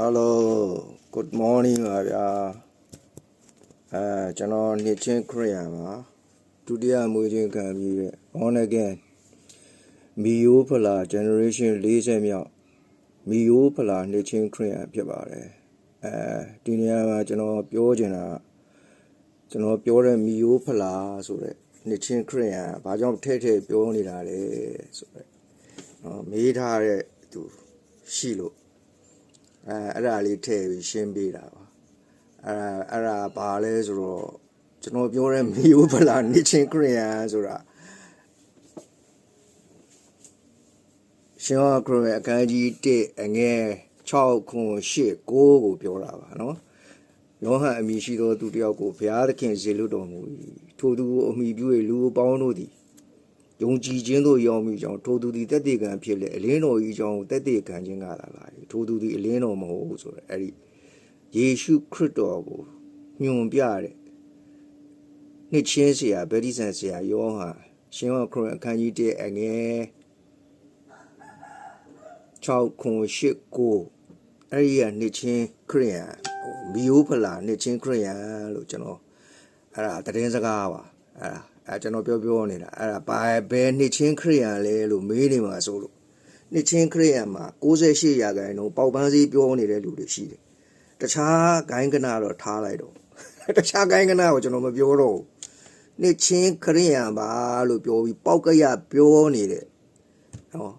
Hello good morning ပါဗျာအဲကျွန်တော်နှစ်ချင်းခရီးယန်ပါဒုတိယမွေးချင်းခံပြီးတဲ့ on again မီယိုဖလာ generation 40မြောက်မီယိုဖလာနှစ်ချင်းခရီးယန်ဖြစ်ပါတယ်အဲဒီနေရာမှာကျွန်တော်ပြောချင်တာကျွန်တော်ပြောတဲ့မီယိုဖလာဆိုတဲ့နှစ်ချင်းခရီးယန်ဘာကြောင့်ထဲ့ထဲ့ပြောနေတာလဲဆိုတော့နော်မေးထားတဲ့သူရှိလို့ အဲအဲ့ဒါလေးထည့်ပြီးရှင်းပေးတာပါအဲ့ဒါအဲ့ဒါဘာလဲဆိုတော့ကျွန်တော်ပြောတဲ့မီယိုဖလာနေချင်းခရီးယန်ဆိုတာရှင်ဟောခရီးအခန်းကြီး1အငယ်6ခွန်8 9ကိုပြောတာပါနော်ယောဟန်အမိရှိသောသူတစ်ယောက်ကိုဘုရားသခင်ဇေလွတ်တော်မူ၏ထိုသူကိုအမိပြု၍လူအပေါင်းတို့သည် ယုံကြည်ခြင်းတို့ရောင်းမိကြောင်းထိုသူသည်တက်တေကံဖြစ်လေအလင်းတော်ကြီးကြောင်းတက်တေကံခြင်းကသာလားထိုသူသည်အလင်းတော်မဟုတ်ဆိုတော့အဲ့ဒီယေရှုခရစ်တော်ကိုညွန်ပြတဲ့နှစ်ချင်းဆရာဗေဒိဆန်ဆရာယောဟန်ရှင်ယောခရစ်အခန်းကြီး1အငယ်6ခွန်8ကိုအဲ့ဒီကနှစ်ချင်းခရိယန်မီယိုဖလာနှစ်ချင်းခရိယန်လို့ကျွန်တော်အဲ့ဒါသတင်းစကားပါအဲ့ဒါ အဲ့ကျွန်တော်ပြောပြောနေတာအဲ့ဒါဘာဘယ်နှစ်ချင်းခရစ်ယာန်လဲလို့မေးနေမှာဆိုလို့နှစ်ချင်းခရစ်ယာန်မှာ68ရာခိုင်နှုန်းပေါက်ပန်းစည်းပြောနေတဲ့လူတွေရှိတယ်တခြားဂိုင်းကနာတော့ထားလိုက်တော့တခြားဂိုင်းကနာကိုကျွန်တော်မပြောတော့ဘူးနှစ်ချင်းခရစ်ယာန်ပါလို့ပြောပြီးပေါက်ကရပြောနေတဲ့ဟော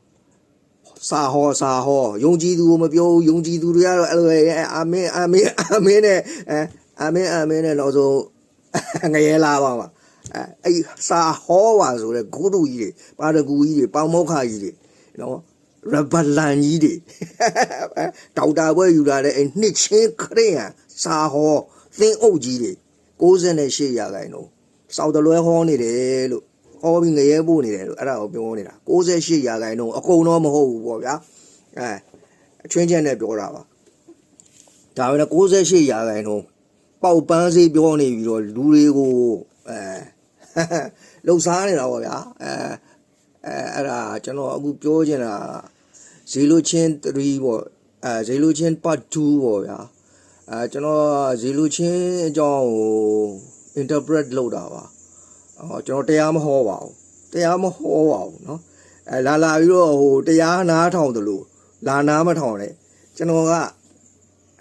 စာဟောစာဟောယုံကြည်သူကိုမပြောဘူးယုံကြည်သူတွေကတော့အဲ့လိုပဲအာမင်အာမင်အာမင်နဲ့အဲအာမင်အာမင်နဲ့နောက်ဆုံးငရဲလာပါမှာ အဲအဲ့စာဟောပါဆိုတဲ့ဂုတုကြီးတွေပါရဂူကြီးတွေပေါမောက္ခကြီးတွေနော်ရဘလန်ကြီးတွေဒေါက်တာဘွဲယူလာတဲ့အဲ့နှစ်ချင်းခရစ်ယာန်စာဟောသင်းအုပ်ကြီးတွေ68ရာခိုင်နှုန်းစောက်တလွဲဟောနေတယ်လို့ဟောပြီးငရဲပို့နေတယ်လို့အဲ့ဒါကိုပြောနေတာ68ရာခိုင်နှုန်းအကုန်တော့မဟုတ်ဘူးပေါ့ဗျာအဲအချင်းချင်းနဲ့ပြောတာပါဒါပေမဲ့68ရာခိုင်နှုန်းပေါက်ပန်းစေးပြောနေပြီးတော့လူတွေကိုအဲ လှုပ်ရှားနေတာပေါ့ဗျာအဲအဲအဲ့ဒါကျွန်တော်အခုပြောချင်တာဇီလိုချင်း3ပေါ့အဲဇီလိုချင်း part 2ပေါ့ဗျာအဲကျွန်တော်ဇီလိုချင်းအကြောင်းကို interpret လုပ်တာပါ အော်ကျွန်တော်တရားမဟောပါဘူးတရားမဟောပါဘူးเนาะအဲလာလာပြီးတော့ဟိုတရားနားထောင်တယ်လို့လာနာမထောင်နဲ့ကျွန်တော်က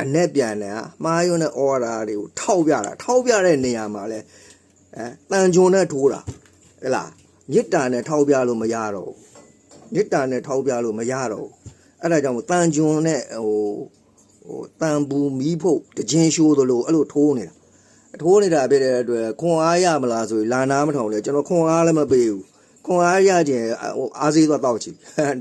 အ내ပြန်တယ်ဟာမှားယွန်းတဲ့ order တွေကိုထောက်ပြတာထောက်ပြတဲ့နေရာမှာလဲ အဲတန်ဂျွန်နဲ့ထိုးတာဟဲ့လားမေတ္တာနဲ့ထောက်ပြလို့မရတော့ဘူးမေတ္တာနဲ့ထောက်ပြလို့မရတော့ဘူးအဲ့ဒါကြောင့်မို့တန်ဂျွန်နဲ့ဟိုဟိုတန်ဘူးမီးဖို့တခြင်းရှိုးသလိုအဲ့လိုထိုးနေတာထိုးနေတာဖြစ်တဲ့အတွက်ခွန်အားရမလားဆိုရင်လာနာမထောင်လေကျွန်တော်ခွန်အားလည်းမပေးဘူးခွန်အားရခြင်းဟိုအားစေးသွားတောက်ချီ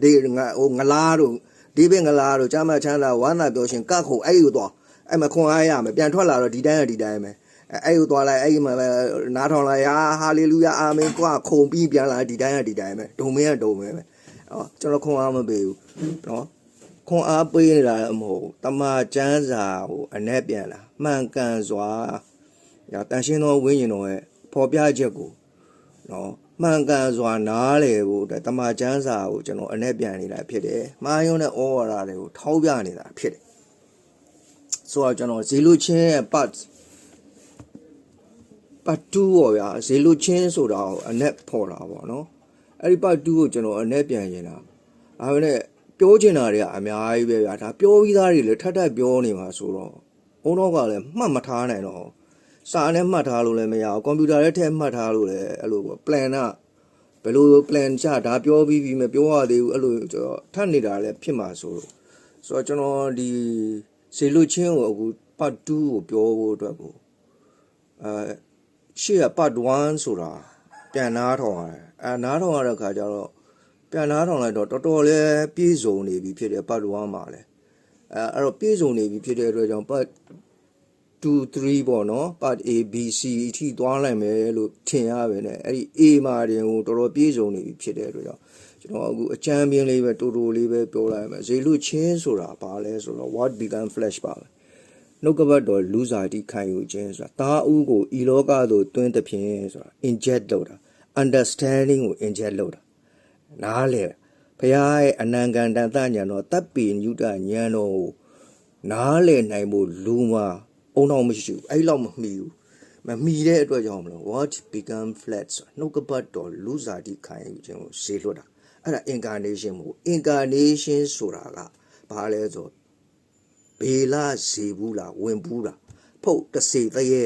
ဒီငါဟိုငလားတို့ဒီဘက်ငလားတို့ကျမ်းမချမ်းသာဝမ်းသာပြောရှင်ကတ်ခုအဲ့ယူသွားအဲ့မှာခွန်အားရမယ်ပြန်ထွက်လာတော့ဒီတိုင်းကဒီတိုင်းပဲ အဲ့ယူသွားလိုက်အဲ့ဒီမှာပဲနားထောင်လိုက်ဟာဟာလေလုယာအာမင်ကွာခုံပြီးပြန်လာဒီတိုင်းကဒီတိုင်းပဲဒုံမင်းကဒုံမင်းပဲဟောကျွန်တော်ခွန်အားမပေးဘူးနော်ခွန်အားပေးနေတာမဟုတ်ဘူးတမချမ်းစာဟိုအ내ပြန်လာမှန်ကန်စွာ။ဒါတန်ရှင်းသောဝိညာဉ်တော်ရဲ့ဖော်ပြချက်ကိုနော်မှန်ကန်စွာနားလည်ဖို့တမချန်းစာကိုကျွန်တော်အ내ပြန်နေတာဖြစ်တယ်။မှားယွင်းတဲ့ဩဝါဒတွေကိုထောက်ပြနေတာဖြစ်တယ်။ဆိုတော့ကျွန်တော်ဇီလူချင်းရဲ့ part part 2ပေါ့ဗျာဇီလူချင်းဆိုတာကိုအ내ဖော်တာပေါ့နော်။အဲ့ဒီ part 2ကိုကျွန်တော်အ내ပြန်နေတာ။ဒါပေမဲ့ပြောချင်တာတွေကအများကြီးပဲဗျာ။ဒါပြောပြီးသားတွေလည်းထပ်ထပ်ပြောနေမှာဆိုတော့ဘုန်းတော်ကလည်းမှတ်မထားနိုင်တော့ဘူးစာနဲ့မှတ်ထားလို့လည်းမရဘူးကွန်ပျူတာထဲထည့်မှတ်ထားလို့လည်းအဲ့လိုပေါ့ plan ကဘယ်လို plan ချဒါပြောပြီးပြီးမပြောရသေးဘူးအဲ့လိုကျွန်တော်ထပ်နေတာလည်းဖြစ်မှာဆိုလို့ဆိုတော့ကျွန်တော်ဒီဇေလုချင်းကိုအခု part 2ကိုပြောဖို့အတွက်ကိုအဲ ရှေ့က part 1ဆိုတာပြန်နားထောင်ရတယ်အဲနားထောင်ရတဲ့ခါကျတော့ပြန်နားထောင်လိုက်တော့တော်တော်လေးပြည့်စုံနေပြီဖြစ်တယ် part 1မှာလည်းအဲအဲ့တော့ပြည့်စုံနေပြီဖြစ်တဲ့အတွက်ကြောင့် part 2 3ပေါ့နော် part A B C အထိသွားလိုက်မယ်လို့ထင်ရပဲねအဲ့ဒီ A မှာတင်ကိုတော်တော်ပြည့်စုံနေပြီဖြစ်တဲ့အတွက်ကြောင့်ကျွန်တော်အခုအချမ်းပြင်းလေးပဲတူတူလေးပဲပြောလိုက်မယ်ဇေလူချင်းဆိုတာဘာလဲဆိုတော့ what become flesh ပါပဲ နှုတ်ကပတ်တော်လူစားတိခံယူခြင်းဆိုတာတာအူးကိုဤလောကသို့တွင်းသဖြင့်ဆိုတာ inject လုပ်တာ understanding ကို inject လုပ်တာနားလေဖခင်ရဲ့အနံကန်တန်တညာတော်တပ်ပီညုတဉာဏ်တော်ကိုနားလည်နိုင်ဖို့လူမှာအုံတော့မရှိဘူးအဲ့လောက်မမှီဘူးမမှီတဲ့အတွက်ကြောင့်မလို့ what become flat ဆိုနှုတ်ကပတ်တော်လူစားတိခံယူခြင်းကိုရှေ့လွတ်တာအဲ့ဒါ incarnation မဟုတ် incarnation ဆိုတာကဘာလဲဆို ဘေလာဇေဘူးလားဝင်ဘူးလားဖုတ်တစေတရေ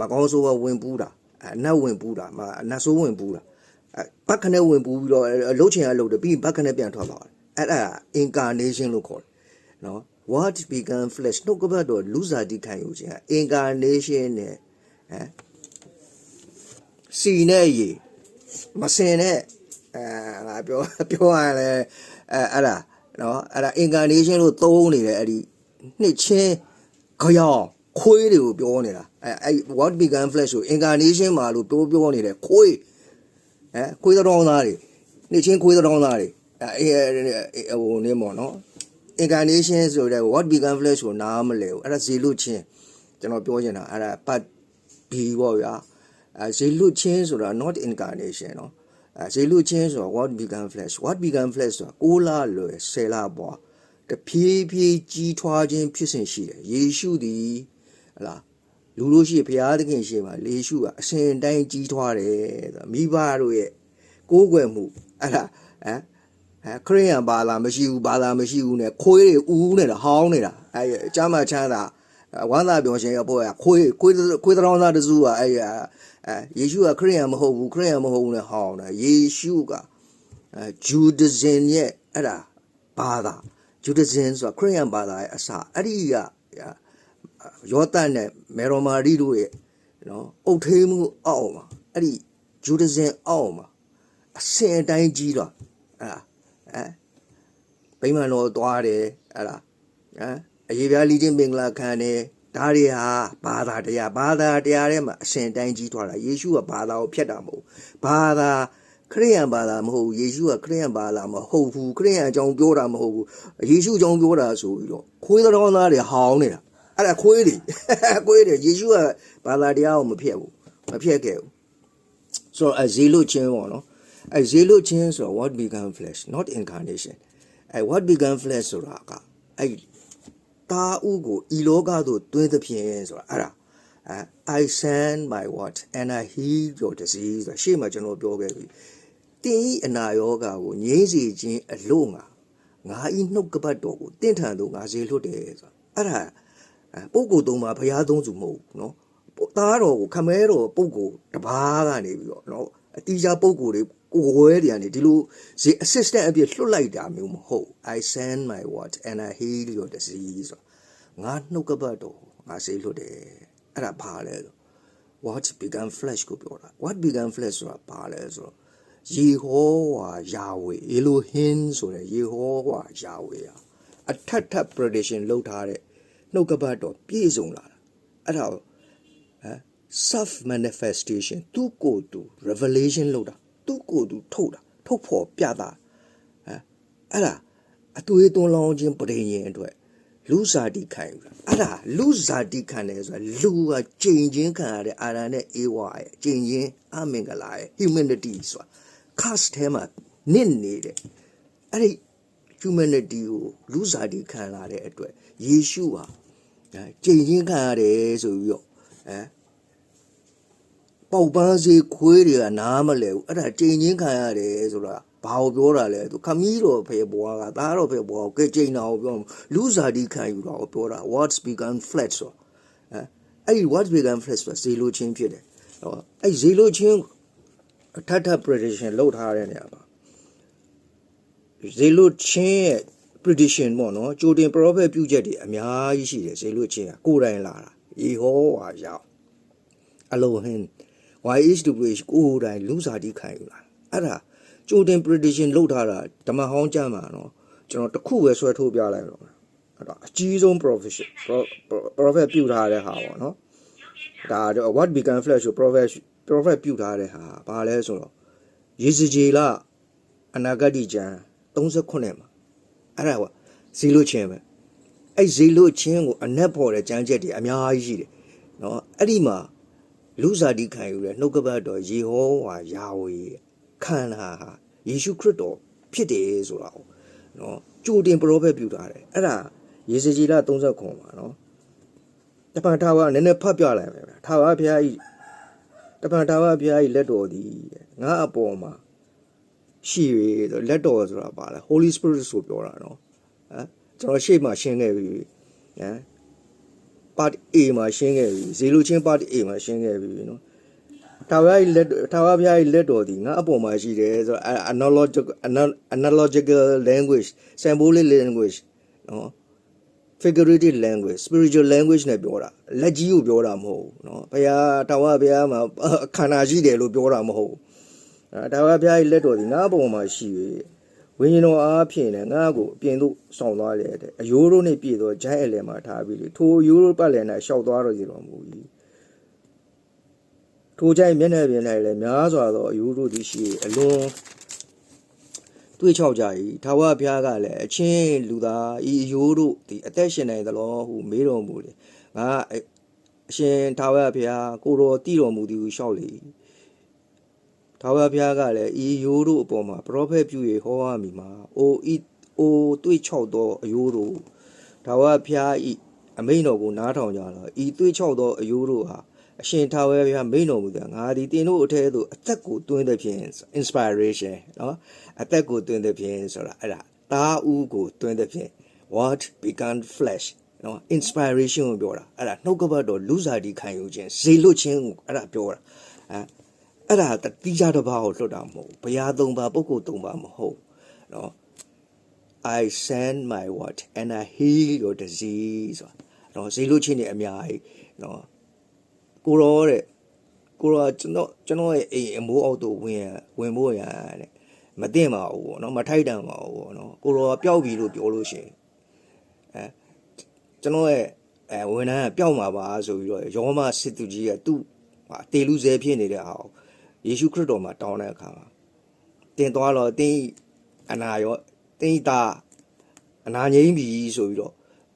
မကောင်းဆိုးကဝင်ဘူးတာအနတ်ဝင်ဘူးတာမအနတ်ဆိုးဝင်ဘူးတာအဲဘက်ခနဲ့ဝင်ဘူးပြီးတော့လှုပ်ချင်ရလှုပ်တယ်ပြီးရင်ဘက်ခနဲ့ပြန်ထွက်သွားတယ်အဲ့ဒါ incarnation လို့ခေါ်တယ်နော် what become flesh နှုတ်ကပတ်တော်လူစားတိခံယူခြင်းက incarnation နဲ့ဟမ်စီနဲ့ရေမစင်နဲ့အဲငါပြောပြောရရင်လည်းအဲအဲ့ဒါနော်အဲ့ဒါ incarnation လို့သုံးနေတယ်အဲ့ဒီ နှိတ်ချင်းခေါင်ခွေးတွေကိုပြောနေတာအဲအဲ what began flash ကို incarnation မှာလို့ပြောပြောနေတယ်ခွေးအဲခွေးတောင်းသားတွေနှိတ်ချင်းခွေးတောင်းသားတွေအဲဟိုနေမော်နော် incarnation ဆိုတဲ့ what began flash ကိုနားမလဲဘူးအဲ့ဒါဇေလူချင်းကျွန်တော်ပြောချင်တာအဲ့ဒါ part B ပေါ့ဗျာအဲဇေလူချင်းဆိုတာ not incarnation နော်အဲဇေလူချင်းဆိုတာ what began flash what began flash ဆိုတာ6လလွယ်10လပေါ့ တဖြည်းဖြည်းကြီးထွားခြင်းဖြစ်စဉ်ရှိတယ်ယေရှုသည်ဟလာလူလို့ရှိရင်ဘုရားသခင်ရှိမှာယေရှုကအစဉ်တိုင်းကြီးထွားတယ်ဆိုတာမိဘတို့ရဲ့ကိုးကွယ်မှုအဲ့ဒါဟမ်အဲခရိယန်ဘာသာမရှိဘူးဘာသာမရှိဘူးနဲ့ခွေးတွေဦးနေတာဟောင်းနေတာအဲအချမ်းမချမ်းသာဝမ်းသာပြောရှင်ရပေါ်ရခွေးခွေးခွေးတောင်းသားတစုကအဲအဲယေရှုကခရိယန်မဟုတ်ဘူးခရိယန်မဟုတ်ဘူးနဲ့ဟောင်းတာယေရှုကအဲဂျူဒဇင်ရဲ့အဲ့ဒါဘာသာ ဂျူဒဇင်ဆိုတာခရိယန်ဘာသာရဲ့အစအဲ့ဒီကယောသန်နဲ့မေရိုမာရီတို့ရဲ့နော်အုတ်ထေးမှုအောက်မှာအဲ့ဒီဂျူဒဇင်အောက်မှာအစင်အတိုင်းကြီးတော့အဲ့ဒါအဲဗိမာန်တော်သွားတယ်အဲ့ဒါဟမ်အရေးပြားလီချင်းမင်္ဂလာခံတယ်ဒါတွေဟာဘာသာတရားဘာသာတရားထဲမှာအစဉ်တိုင်းကြီးထွားတာယေရှုကဘာသာကိုဖျက်တာမဟုတ်ဘာသာ ခရိယန်ဘာသာမဟုတ်ဘူးယေရှုကခရိယန်ဘာသာမဟုတ်ဘူးခရိယန်အကြောင်းပြောတာမဟုတ်ဘူးယေရှုအကြောင်းပြောတာဆိုပြီးတော့ခွေးတော်သားတွေဟောင်းနေတာအဲ့ဒါခွေးတွေခွေးတွေယေရှုကဘာသာတရားကိုမဖျက်ဘူးမဖျက်ခဲ့ဘူးဆိုတော့အဇေလုချင်းပေါ့နော်အဲဇေလုချင်းဆိုတော့ what become flesh not incarnation အဲ what become flesh ဆိုတာကအဲတာဥကိုဤလောကသို့တွင်းသဖြင့်ဆိုတာအဲ့ဒါအဲ I send my what and I heal your disease ဆိုတာရှေ့မှာကျွန်တော်ပြောခဲ့ပြီ တင်းဤအနာရောဂါကိုငြိမ်းစေခြင်းအလို့ငါငါဤနှုတ်ကပတ်တော်ကိုတင့်ထန်သို့ငါဇေလွတ်တယ်ဆိုတာအဲ့ဒါပုဂ္ဂိုလ်သုံးပါဘုရားသုံးစုမဟုတ်ဘူးနော်သားတော်ကိုခမဲတော်ပုဂ္ဂိုလ်တပါးကနေပြီးတော့နော်အတီးခြားပုဂ္ဂိုလ်တွေကိုဝဲတွေကနေဒီလိုဇေ assistant အပြည့်လွှတ်လိုက်တာမျိုးမဟုတ် I send my word and I heal your disease ဆိုငါနှုတ်ကပတ်တော်ငါစေလွတ်တယ်အဲ့ဒါဘာလဲဆို what become flesh ကိုပြောတာ what become flesh ဆိုတာဘာလဲဆိုတော့ ယေဟောဝါယာဝေအေလိုဟင်းဆိုတဲ့ယေဟောဝါယာဝေဟာအထက်ထပ် prediction လုပ်ထားတဲ့နှုတ်ကပတ်တော်ပြည့်စုံလာတာအဲ့ဒါဟမ် self manifestation သူကိုယ်သူ revelation လုပ်တာသူကိုယ်သူထုတ်တာထုတ်ဖို့ပြတာဟမ်အဲ့ဒါအသွေးသွန်းလောင်းခြင်းပရိညင်အတွက်လူစားတိခံယူတာအဲ့ဒါလူစားတိခံတယ်ဆိုတာလူကကြင်ချင်းခံရတဲ့အာရန်နဲ့အေဝါရဲ့ကြင်ချင်းအမင်္ဂလာရဲ့ humanity ဆိုတာ cast ထဲမှာနစ်နေတဲ့အဲ့ဒီ humanity ကိုလူစားတိခံလာတဲ့အတွက်ယေရှုဟာကြင်ချင်းခံရတယ်ဆိုပြီးတော့အဲပေါက်ပန်းစေးခွေးတွေကနားမလဲဘူးအဲ့ဒါကြင်ချင်းခံရတယ်ဆိုတာဘာကိုပြောတာလဲသူခမီးတော်ဖေဘွားကသားတော်ဖေဘွားကိုကဲကြင်တာကိုပြောလူစားတိခံယူတာကိုပြောတာ what's become flat ဆိုအဲအဲ့ဒီ what's become flat ဆိုတာဇေလိုချင်းဖြစ်တယ်ဟောအဲ့ဇေလိုချင်း အထက်ထပ် prediction လောက်ထားတဲ့နေရာမှာဇေလိုချင်းရဲ့ prediction ပေါ့နော်ကြိုတင် prophet ပြုချက်တွေအများကြီးရှိတယ်ဇေလိုချင်းကကိုယ်တိုင်လာတာယေဟောဝါရောက်အလိုဟင်း YHWH ကိုယ်တိုင်လူစားတိခံယူလာအဲ့ဒါကြိုတင် prediction လုပ်ထားတာဓမ္မဟောင်းကျမ်းမှာနော်ကျွန်တော်တစ်ခုပဲဆွဲထိုးပြလိုက်တော့အဲ့တော့အကြီးဆုံး profession prophet ပြုထားတဲ့ဟာပေါ့နော်ဒါတော့ what become flesh ကို prophet prophet ပြုထားတဲ့ဟာဘာလဲဆိုတော့ယေဇကျေလအနာဂတ်ကျမ်း38မှာအဲ့ဒါကဇီလိုချင်းပဲအဲ့ဇီလိုချင်းကိုအနက်ပေါ်တဲ့ကျမ်းချက်တွေအများကြီးရှိတယ်နော်အဲ့ဒီမှာလူစားတိခံယူတဲ့နှုတ်ကပတ်တော်ယေဟောဝါယာဝေခံတာဟာယေရှုခရစ်တော်ဖြစ်တယ်ဆိုတာကိုနော်ကြိုတင်ပရောဖက်ပြုထားတယ်အဲ့ဒါရေစကြည်လ30ခွန်ပါနော်တပန်ထာဝရနည်းနည်းဖတ်ပြလိုက်မယ်ဗျာထာဝရဘုရားဤ တပန်ထာဝရဘုရားဤလက်တော်သည်ငါအပေါ်မှာရှိ၍ဆိုလက်တော်ဆိုတာပါလဲ Holy Spirit ဆိုပြောတာနော်ဟမ်ကျွန်တော်ရှေ့မှာရှင်းခဲ့ပြီဟမ် part A မှာရှင်းခဲ့ပြီဇေလူချင်း part A မှာရှင်းခဲ့ပြီနော်ထာဝရ၏လက်ထာဝရဘုရား၏လက်တော်ဒီငါအပေါ်မှာရှိတယ်ဆိုတော့ analogical analogical language symbolic language နော် figurative language spiritual language နဲ့ပြောတာလက်ကြီးကိုပြောတာမဟုတ်ဘူးเนาะဘုရားတာဝဘုရားမှာခန္ဓာရှိတယ်လို့ပြောတာမဟုတ်ဘူးအဲတာဝဘုရားရဲ့လက်တော်ဒီငါဘုံမှာရှိ၍ဝိညာဉ်တော်အားဖြင့်လည်းငါ့ကိုအပြင်သို့ဆောင်သွားလေတဲ့အယိုးတို့နှင့်ပြည့်သောဂျိုင်းအလယ်မှာထားပြီးလေထိုအယိုးတို့ပတ်လည်၌ရှောက်သွားတော်စီတော်မူ၏ထိုဂျိုင်းမျက်နှာပြင်၌လည်းများစွာသောအယိုးတို့သည်ရှိ၏အလွန် တွေးချောက်ကြ၏ထာဝရဘုရားကလည်းအချင်းလူသားဤအယိုးတို့သည်အသက်ရှင်နိုင်သလောဟုမေးတော်မူလေငါအရှင်ထာဝရဘုရားကိုတော်တည်တော်မူသည်ဟုလျှောက်လေထာဝရဘုရားကလည်းဤအယိုးတို့အပေါ်မှာပရောဖက်ပြု၍ဟောရမည်မှာအိုဤအိုတွေးချောက်သောအယိုးတို့ထာဝရဘုရားဤအမိန်တော်ကိုနားထောင်ကြလောဤတွေးချောက်သောအယိုးတို့ဟာ အရှင်ထာဝရဘုရားမိန်တော်မူသည်ငါသည်တင်တို့အထဲသို့အသက်ကိုတွင်းသည်ဖြင့် inspiration နော်အသက်ကိုတွင်းသည်ဖြင့်ဆိုတာအဲ့ဒါတာဦးကိုတွင်းသည်ဖြင့် what began flesh နော် inspiration ကိုပြောတာအဲ့ဒါနှုတ်ကပတ်တော်လူစားတီခံယူခြင်းဇေလွတ်ခြင်းကိုအဲ့ဒါပြောတာအဲအဲ့ဒါတိကျတစ်ပါးကိုလွတ်တာမဟုတ်ဘုရားသုံးပါပုဂ္ဂိုလ်သုံးပါမဟုတ်နော် I send my what and I heal your disease ဆိုတော့ဇေလွတ်ခြင်းတွေအများကြီးနော် ကိုရောတဲ့ကိုရောကျွန်တော်ကျွန်တော်ရဲ့အိမ်အမိုးအောက်တို့ဝင်ဝင်ဖို့ရတဲ့မသိပါဘူးပေါ့နော်မထိုက်တန်ပါဘူးပေါ့နော်ကိုရောပျောက်ပြီလို့ပြောလို့ရှိရင်အဲကျွန်တော်ရဲ့အဲဝန်ထမ်းကပျောက်မှာပါဆိုပြီးတော့ယောမစစ်သူကြီးကသူ့ဟာတေလူဆဲဖြစ်နေတဲ့ဟာကိုယေရှုခရစ်တော်မှာတောင်းတဲ့အခါမှာတင်သွားတော့တင်းအနာရောတင်းတာအနာငိမ့်ပြီဆိုပြီးတော့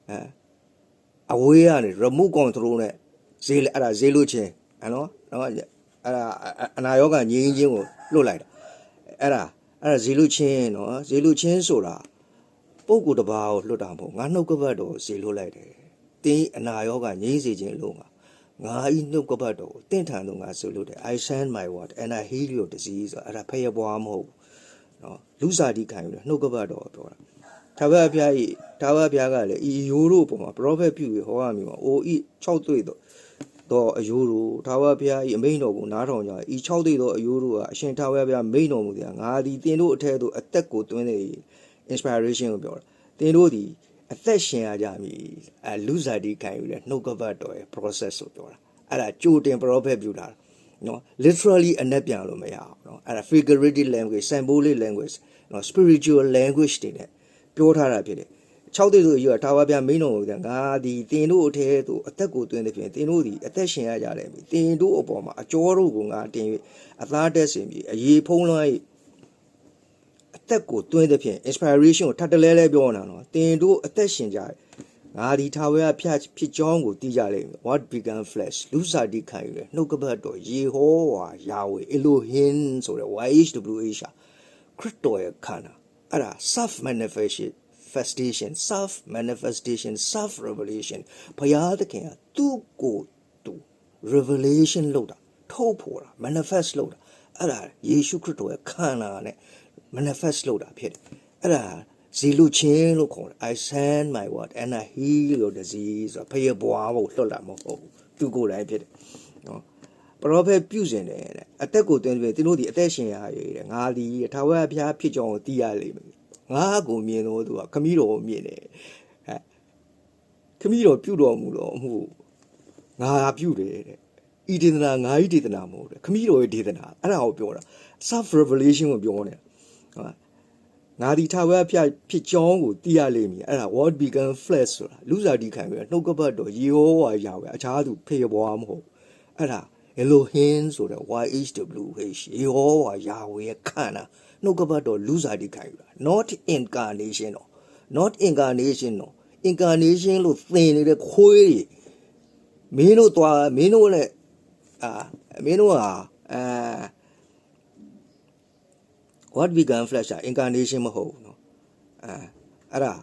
အဲအဝေးကနေ remote control နဲ့ ဈေးအဲ့ဒါဈေးလို့ချင်းအနော်နော်အဲ့ဒါအနာယောဂငြိမ်းချင်းကိုလွတ်လိုက်တာအဲ့ဒါအဲ့ဒါဈေးလို့ချင်းနော်ဈေးလို့ချင်းဆိုတာပုဂ္ဂိုလ်တစ်ပါးကိုလွတ်တာမဟုတ်ငါနှုတ်ကပတ်တော်ဈေးလွတ်လိုက်တယ်တင်းအနာယောဂငြိမ်းစေခြင်းလို့ငါငါဤနှုတ်ကပတ်တော်ကိုတင့်ထန်လို့ငါဆိုလို့တယ် I send my word and I heal your disease ဆိုအဲ့ဒါဖယပွားမဟုတ်နော်လူစားတိခံယူတယ်နှုတ်ကပတ်တော်ပြောတာ ထာဝရဘုရားဤထာဝရဘုရားကလည်းဤယိုးတို့ပုံမှာ prophet ပြုပြီးဟောရမည်မှာအိုဤ6တွေ့တော့သောအယိုးတို့ထာဝရဘုရား၏အမိန့်တော်ကိုနားထောင်ကြ၏6သိသောအယိုးတို့ဟာအရှင်ထာဝရဘုရားမိန့်တော်မူသည်ငါသည်တင်တို့အထက်သို့အသက်ကိုတွင်းနေ inspiration ကိုပြောတာတင်တို့သည်အသက်ရှင်ရကြမည်အဲလူစားတီခံယူတဲ့နှုတ်ကပတ်တော်ရဲ့ process ကိုပြောတာအဲ့ဒါကြိုတင် prophet ပြုတာနော် literally အနက်ပြန်လို့မရအောင်နော်အဲ့ဒါ figurative language symbolic language နော် spiritual language တွေနဲ့ ပြောထားတာဖြစ်တယ်6တိဆိုယူတာထာဝရဘုရားမိန်တော်မူတယ်ငါဒီတင်တို့အထဲသို့အသက်ကိုတွင်တဲ့ဖြင့်တင်တို့ဒီအသက်ရှင်ရကြတယ်ပြီတင်တို့အပေါ်မှာအကျော်တို့ကိုငါတင်၍အသားတက်စင်ပြီးအရေးဖုံးလွှမ်း၍အသက်ကိုတွင်တဲ့ဖြင့် inspiration ကိုထပ်တလဲလဲပြောနေတာနော်တင်တို့အသက်ရှင်ကြတယ်ငါဒီထာဝရဖြတ်ဖြစ်ကြောင်းကိုသိကြလိမ့်မယ် what began flesh လူစားတိခံယူတယ်နှုတ်ကပတ်တော်ယေဟောဝါယာဝေအလိုဟင်ဆိုတဲ့ YHWH ခရစ်တော်ရဲ့ခန္ဓာ အဲ့ဒါ self manifestation manifestation self manifestation self revelation ဘုရားသခင်ကသူ့ကိုသူ revelation လုပ်တာထုတ်ဖော်တာ manifest လုပ်တာအဲ့ဒါယေရှုခရစ်တော်ရဲ့ခန္ဓာနဲ့ manifest လုပ်တာဖြစ်တယ်အဲ့ဒါဇီလူချင်းလို့ခေါ်တယ် I send my word and I heal your disease ဆိုဖယေဘွားဖို့လွတ်လာမဟုတ်ဘူးသူကိုယ်တိုင်ဖြစ်တယ်နော် ပရောဖက်ပြုစင်တယ်တဲ့အသက်ကိုတွင်ပြီးသူတို့ဒီအသက်ရှင်ရရတဲ့ငါဒီထာဝရဘုရားဖြစ်ကြောင်းကိုသိရလိမ့်မယ်ငါကိုမြင်တော့သူကခမီးတော်ကိုမြင်တယ်ဟဲ့ခမီးတော်ပြုတော်မူတော့မှုငါပြုတယ်တဲ့ဤဒေသနာငါဤဒေသနာမဟုတ်တယ်ခမီးတော်ရဲ့ဒေသနာအဲ့ဒါကိုပြောတာ self revelation ကိုပြောနေတာဟုတ်ငါဒီထာဝရဖျက်ဖြစ်ကြောင်းကိုသိရလိမ့်မည်အဲ့ဒါ what began flesh ဆိုတာလူစားတီခံပြီးနှုတ်ကပတ်တော်ယေဟောဝါယာဝဲအခြားသူဖေဘွားမဟုတ်အဲ့ဒါ Elohim ဆိုတဲ့ YHWH ယေဟောဝါယာဝဲရဲ့ခန္ဓာနှုတ်ကပတ်တော်လူစားတိခိုင်ယူတာ not incarnation တော့ not incarnation တော့ incarnation လို့သင်နေတဲ့ခွေးတွေမင်းတို့သွားမင်းတို့နဲ့အာမင်းတို့ဟာအာ what began flesh อ่ะ incarnation မဟုတ်ဘူးเนาะအာအဲ့ဒါ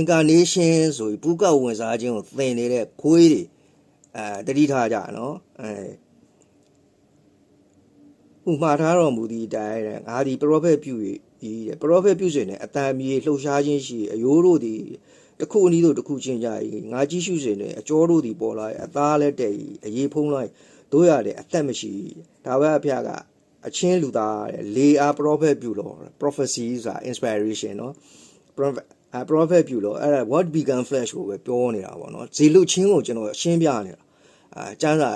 incarnation ဆိုပြီးပုကဝင်စားခြင်းကိုသင်နေတဲ့ခွေးတွေအဲတတိထားကြနော်အဲ ဟိုမှားထားတော်မူသည့်အတိုင်းတဲ့ငါဒီ prophet ပြု၏တဲ့ prophet ပြုစဉ်နဲ့အတန်မြေလှုပ်ရှားခြင်းရှိအယိုးတို့သည်တစ်ခုအနည်းတို့တစ်ခုချင်းကြ၏ငါကြည့်ရှုစဉ်နဲ့အကျော်တို့သည်ပေါ်လာ၏အသားလည်းတဲ့၏အရေးဖုံးလိုက်တို့ရတယ်အသက်မရှိဒါဝရဘုရားကအချင်းလူသားတဲ့လေအား prophet ပြုလို့ prophecy ဆိုတာ inspiration เนาะ prophet အ prophet ပြုလို့အဲ့ဒါ what began flesh ကိုပဲပြောနေတာပေါ့နော်ဇေလုချင်းကိုကျွန်တော်ရှင်းပြနေတာအာကျမ်းစာ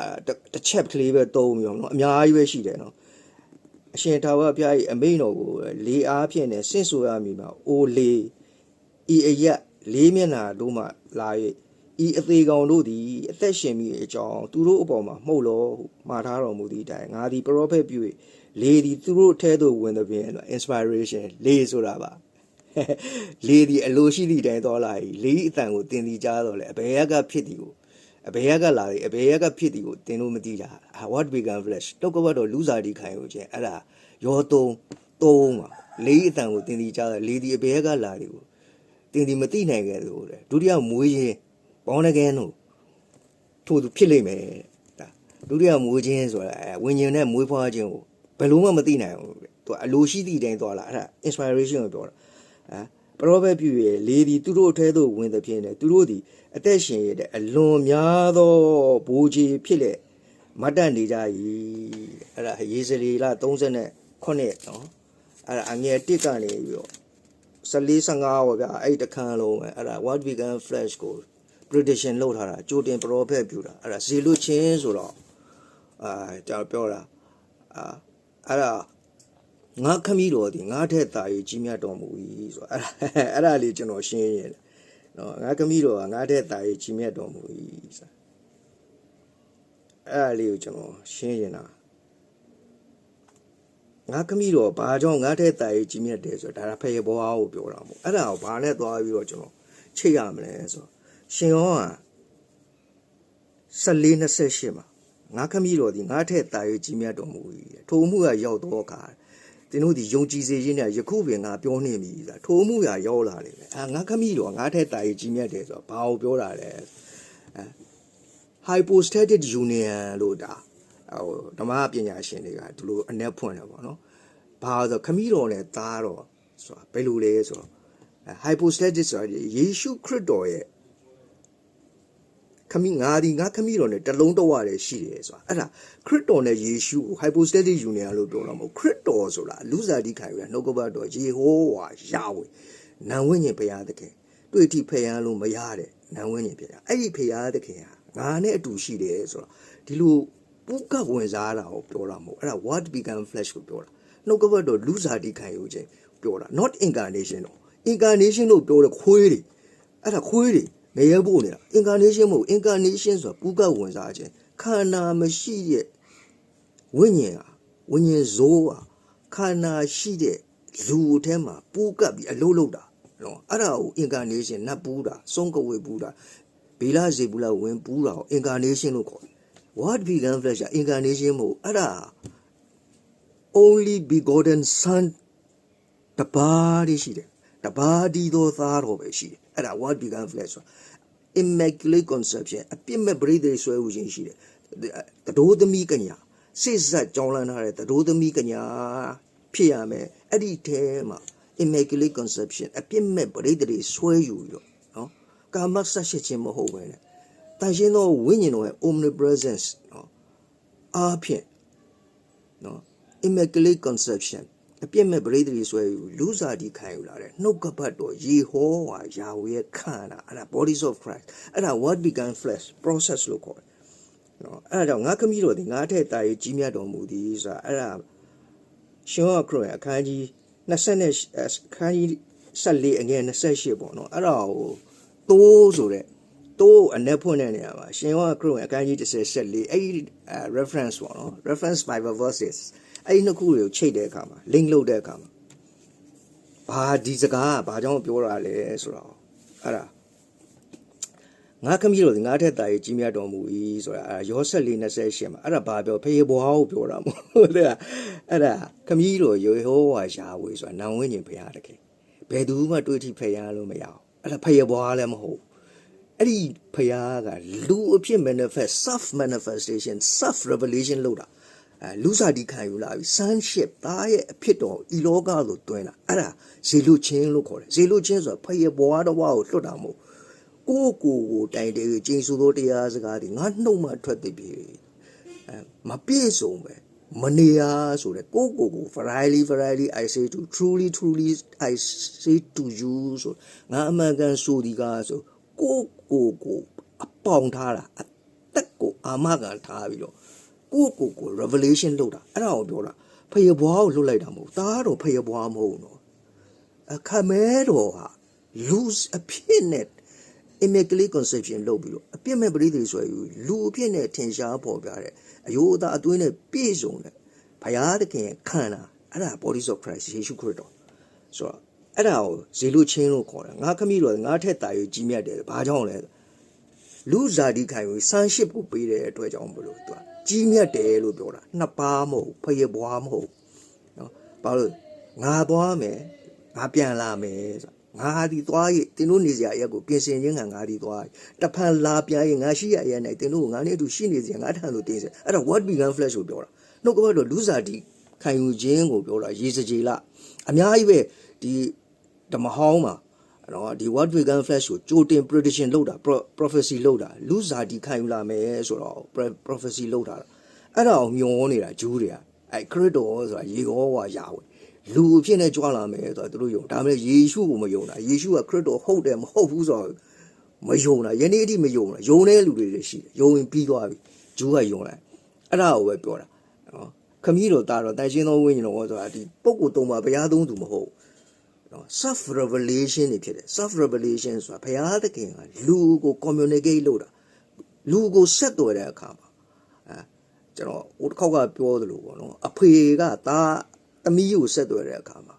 တစ်ချက်ကလေးပဲသုံးပြီးတော့เนาะအများကြီးပဲရှိတယ်เนาะ အရှင်ထာဝရဘုရား၏အမိန့်တော်ကိုလေအားဖြင့်နဲ့ဆင့်ဆိုရမည်မှာအိုလေဤအရက်လေးမျက်နာတို့မှလာ၍ဤအသေးကောင်တို့သည်အသက်ရှင်မိအကြောင်းသူတို့အပေါ်မှာမှုတ်လို့မှားထားတော်မူသည့်အတိုင်းငါသည် prophet ပြု၍လေသည်သူတို့အထဲသို့ဝင်သည်ဖြင့် inspiration လေဆိုတာပါလေဒီအလိုရှိသည့်တိုင်းသွားလာ၏လေအတန်ကိုတင်သည်ကြားတော့လေအဘယ်ရကဖြစ်သည်ကို အဘယ်ရကလာသည်အဘယ်ရကဖြစ်သည်ကိုတင်လို့မသိတာ what began flesh တုတ်ကပတ်တော်လူစားဒီခိုင်ကိုခြင်းအဲ့ဒါရောသုံးသုံးပါလေအတန်ကိုတင်သည်ကြားတယ်လေဒီအဘယ်ရကလာသည်ကိုတင်သည်မသိနိုင်ခဲ့ဘူးတဲ့ဒုတိယမွေးခြင်းဘောင်းနကန်းတို့ထို့သူဖြစ်လိမ့်မယ်ဒါဒုတိယမွေးခြင်းဆိုတာဝิญဉ္ဇဉ်နဲ့မွေးဖွားခြင်းကိုဘယ်လို့မှမသိနိုင်ဘူးတဲ့သူအလိုရှိသည့်တိုင်းသွားလာအဲ့ဒါ inspiration ကိုပြောတာအဲ ပရောဖက်ပြု၍လေသည်သူတို့အထဲသို့ဝင်သည်ဖြင့်လေသူတို့သည်အသက်ရှင်ရတဲ့အလွန်များသောဘိုးကြီးဖြစ်လေမတ်တတ်နေကြ၏အဲ့ဒါရေစလီလာ39နော်အဲ့ဒါအငယ်1ကနေပြီးတော့14 15ပေါ့ဗျာအဲ့ဒီတစ်ခန်းလုံးပဲအဲ့ဒါ what vegan flash ကို prediction လုပ်ထားတာကြိုတင် prophet ပြုတာအဲ့ဒါဇေလွတ်ချင်းဆိုတော့အာကျွန်တော်ပြောတာအာအဲ့ဒါ ငါခမီးတော်ဒီငါထက်တာရေးကြီးမြတ်တော်မူ၏ဆိုအဲ့ဒါအဲ့ဒါလေးကျွန်တော်ရှင်းရင်နော်ငါခမီးတော်ကငါထက်တာရေးကြီးမြတ်တော်မူ၏ဆိုအဲ့ဒါလေးကိုကျွန်တော်ရှင်းရင်တာငါခမီးတော်ဘာကြောင့်ငါထက်တာရေးကြီးမြတ်တယ်ဆိုတော့ဒါဖေဘောအားကိုပြောတာမို့အဲ့ဒါကိုဘာနဲ့သွားပြီးတော့ကျွန်တော်ချိတ်ရမလဲဆိုတော့ရှင်ရောက14 28မှာငါခမီးတော်ဒီငါထက်တာရေးကြီးမြတ်တော်မူ၏ထိုမှုကရောက်တော့အခါ သင်တို့ဒီယုံကြည်စေခြင်းနဲ့ယခုပင်ငါပြောနေပြီဆိုတာထိုမှုရရောက်လာတယ်အာငါခမီးတော့ငါထက်တာကြီးကြီးမြတ်တယ်ဆိုတော့ဘာကိုပြောတာလဲအဲ hypostatic union လို့ဒါဟိုဓမ္မပညာရှင်တွေကဒီလိုအ내ဖွင့်တယ်ပေါ့နော်ဘာဆိုခမီးတော်နဲ့သားတော်ဆိုတာဘယ်လိုလဲဆိုတော့ hypostatic ဆိုတာယေရှုခရစ်တော်ရဲ့ ခမီးငါဒီငါခမီးတော်နဲ့တလုံးတော့ရတယ်ရှိတယ်ဆိုတာအဲ့ဒါခရစ်တော်နဲ့ယေရှုကို hypostatic union လို့ပြောတာမဟုတ်ခရစ်တော်ဆိုတာလူစားတိခံရနှုတ်ကပတ်တော်ယေဟောဝါယာဝေနာဝိညာဉ်ဘုရားသခင်တွေ့ထိဖယ်ရန်လို့မရတဲ့နာဝိညာဉ်ဘုရားအဲ့ဒီဘုရားသခင်ဟာငါနဲ့အတူရှိတယ်ဆိုတော့ဒီလိုပုကဝင်စားတာကိုပြောတာမဟုတ်အဲ့ဒါ what began flesh ကိုပြောတာနှုတ်ကပတ်တော်လူစားတိခံရခြင်းပြောတာ not incarnation တော့ incarnation လို့ပြောတဲ့ခွေးတွေအဲ့ဒါခွေးတွေ ငရဲဖို့နေတာ incarnation မဟုတ် incarnation ဆိုတာပုကဝင်စားခြင်းခန္ဓာမရှိတဲ့ဝိညာဉ်ဟာဝိညာဉ်ဇိုးဟာခန္ဓာရှိတဲ့လူထဲမှာပူကပ်ပြီးအလုံးလုံးတာနော်အဲ့ဒါကို incarnation နတ်ပူးတာစုံကဝေပူးတာဘီလာဇေဘူးလာဝင်ပူးတာကို incarnation လို့ခေါ်တယ် what began flesh က incarnation မဟုတ်အဲ့ဒါ only begotten son တပါးလေးရှိတယ်တပါးဒီသောသားတော်ပဲရှိတယ် အဲ့ဒါ what began flesh ဆိုတာ immaculate conception အပြစ်မဲ့ပရိသေဆွဲဦးခြင်းရှိတယ်တတိုးသမီးကညာစိစက်ကြောင်းလန်းထားတဲ့တတိုးသမီးကညာဖြစ်ရမယ်အဲ့ဒီထဲမှာ immaculate conception အပြစ်မဲ့ပရိသေဆွဲယူရောနော်ကာမဆက်ရှိခြင်းမဟုတ်ပဲနဲ့တန်ရှင်းသောဝိညာဉ်တော်ရဲ့ omnipresence နော်အားဖြင့်နော် immaculate conception အပြစ်မဲ့ပရိသေဆွဲယူလူစားတီခံယူလာတဲ့နှုတ်ကပတ်တော်ယေဟောဝါယာဝေရဲ့ခန္ဓာအဲ့ဒါ bodies of Christ အဲ့ဒါ what began flesh process လို့ခေါ်တယ်နော်အဲ့ဒါကြောင့်ငါခမီးတော်ဒီငါထက်တာရေးကြီးမြတ်တော်မူသည်ဆိုတာအဲ့ဒါရှင်ဟောခရစ်အခန်းကြီး20နဲ့အခန်းကြီး14အငယ်28ပေါ့နော်အဲ့ဒါကိုတိုးဆိုတဲ့တိုးအ내ဖွင့်တဲ့နေရာမှာရှင်ဟောခရစ်အခန်းကြီး14အဲ့ဒီ reference ပေါ့နော် reference bible verses အဲ့ဒီနှစ်ခုတွေကိုချိန်တဲ့အခါမှာ link လုပ်တဲ့အခါမှာဘာဒီစကားကဘာကြောင့်ပြောတာလဲဆိုတော့အဲ့ဒါငါခမီးတော်ဒီငါထက်တာရေးကြီးမြတ်တော်မူ၏ဆိုတာအဲ့ရောဆက်လေး28မှာအဲ့ဒါဘာပြောဖေးဘွားကိုပြောတာမဟုတ်တဲ့အဲ့ဒါခမီးတော်ယေဟောဝါယာဝေဆိုတာနာဝင်းကျင်ဖရာတခင်ဘယ်သူမှတွေးထိဖရာလို့မရအောင်အဲ့ဒါဖယဘွားလည်းမဟုတ်အဲ့ဒီဖယားကလူအဖြစ် manifest self manifestation self revelation လို့တာအဲ လူစားဒီခံယူလာပြီ sonship သားရဲ့အဖြစ်တော်ဤလောကသို့တွင်လာအဲ့ဒါဇေလုချင်းလို့ခေါ်တယ်ဇေလုချင်းဆိုတာဖယဘွားတော်ကိုလွတ်တာမဟုတ်ကိုယ့်ကိုယ်ကိုတိုင်တယ်ကျင်းစုသောတရားစကားဒီငါနှုတ်မှထွက်သည်ပြီအဲမပြည့်စုံပဲမနေရဆိုတဲ့ကိုယ့်ကိုယ်ကို verily verily i say to truly truly i say to you ဆိုငါအမှန်ကန်ဆိုဒီကားဆိုကိုယ့်ကိုယ်ကိုအပေါင်ထားတာအသက်ကိုအာမခံထားပြီးတော့ ကိုယ့်ကိုယ်ကို revelation လုပ်တာအဲ့ဒါကိုပြောတာဖယဘွားကိုလွတ်လိုက်တာမဟုတ်သားတော့ဖယဘွားမဟုတ်နော်အခမဲတော်ဟာ lose အဖြစ်နဲ့ immaculate conception လုပ်ပြီးတော့အပြစ်မဲ့ပရိသေဆွဲယူလူအဖြစ်နဲ့ထင်ရှားပေါ်ပြတဲ့အယိုးအသားအသွေးနဲ့ပြည့်စုံတဲ့ဘုရားသခင်ရဲ့ခန္ဓာအဲ့ဒါ body of Christ ယေရှုခရစ်တော်ဆိုတော့အဲ့ဒါကိုဇေလုချင်းလို့ခေါ်တယ်ငါခမီးတော်ငါထက်တာယူကြီးမြတ်တယ်ဘာကြောင့်လဲလူဇာတိခံယူဆန်ရှစ်ကိုပေးတဲ့အတွက်ကြောင့်မလို့သူက ကြီးမြတ်တယ်လို့ပြောတာနှစ်ပါးမဟုတ်ဖယေဘွားမဟုတ်နော်ဘာလို့ငါသွားမယ်ငါပြန်လာမယ်ဆိုငါဒီသွားရတင်တို့နေစရာအရက်ကိုပြင်ဆင်ခြင်းကငါဒီသွားတဖန်လာပြန်ရင်ငါရှိရအရက်နဲ့တင်တို့ငါနဲ့အတူရှိနေစရာငါထံလို့တင်စေအဲ့ဒါ what began flesh ကိုပြောတာနှုတ်ကပတ်တော်လူစားတိခံယူခြင်းကိုပြောတာရေစကြည်လအများကြီးပဲဒီဓမ္မဟောင်းမှာ နော်ဒီ what began flesh ကိုကြိုတင် prediction လုပ်တာ prophecy လုပ်တာလူစားတိခံယူလာမယ်ဆိုတော့ prophecy လုပ်တာအဲ့ဒါကိုမျောနေတာဂျူးတွေကအဲ့ခရစ်တော်ဆိုတာရေကောဝါယာဝေလူအဖြစ်နဲ့ကြွလာမယ်ဆိုတာသူတို့ယုံဒါပေမဲ့ယေရှုကိုမယုံတာယေရှုကခရစ်တော်ဟုတ်တယ်မဟုတ်ဘူးဆိုတော့မယုံတာယနေ့အထိမယုံတာယုံတဲ့လူတွေလည်းရှိတယ်ယုံရင်ပြီးသွားပြီဂျူးကယုံလိုက်အဲ့ဒါကိုပဲပြောတာနော်ခမည်းတော်တာတော့တန်ရှင်းသောဝိညာဉ်တော်ဆိုတာဒီပုဂ္ဂိုလ်သုံးပါးဘုရားသုံးသူမဟုတ် နော် self revelation တွေဖြစ်တယ် self revelation ဆိုတာဘုရားသခင်ကလူကို communicate လုပ်တာလူကိုဆက်သွယ်တဲ့အခါမှာအဲကျွန်တော်ဟိုတစ်ခေါက်ကပြောသလိုပေါ့နော်အဖေကသားသမီးကိုဆက်သွယ်တဲ့အခါမှာ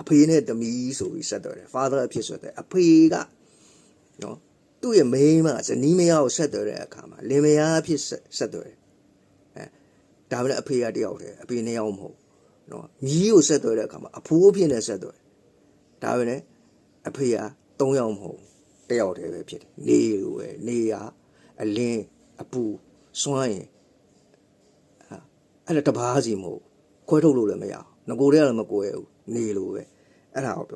အဖေနဲ့သမီးဆိုပြီးဆက်သွယ်တယ် father အဖြစ်ဆိုတဲ့အဖေကနော်သူ့ရဲ့မိန်းမဇနီးမယားကိုဆက်သွယ်တဲ့အခါမှာလင်မယားအဖြစ်ဆက်သွယ်တယ်အဲဒါပဲအဖေကတယောက်တည်းအဖေနှစ်ယောက်မဟုတ်နော်မြီးကိုဆက်သွယ်တဲ့အခါမှာအဖိုးအဖြစ်နဲ့ဆက်သွယ် ဒါပဲလေအဖေက၃ယောက်မဟုတ်တယောက်တည်းပဲဖြစ်တယ်နေလိုပဲနေရအလင်းအပူစွမ်းရင်အဲ့ဒါတပားစီမဟုတ်ခွဲထုတ်လို့လည်းမရအောင်ငကိုတည်းကလည်းမကိုရဘူးနေလို့ပဲအဲ့ဒါကို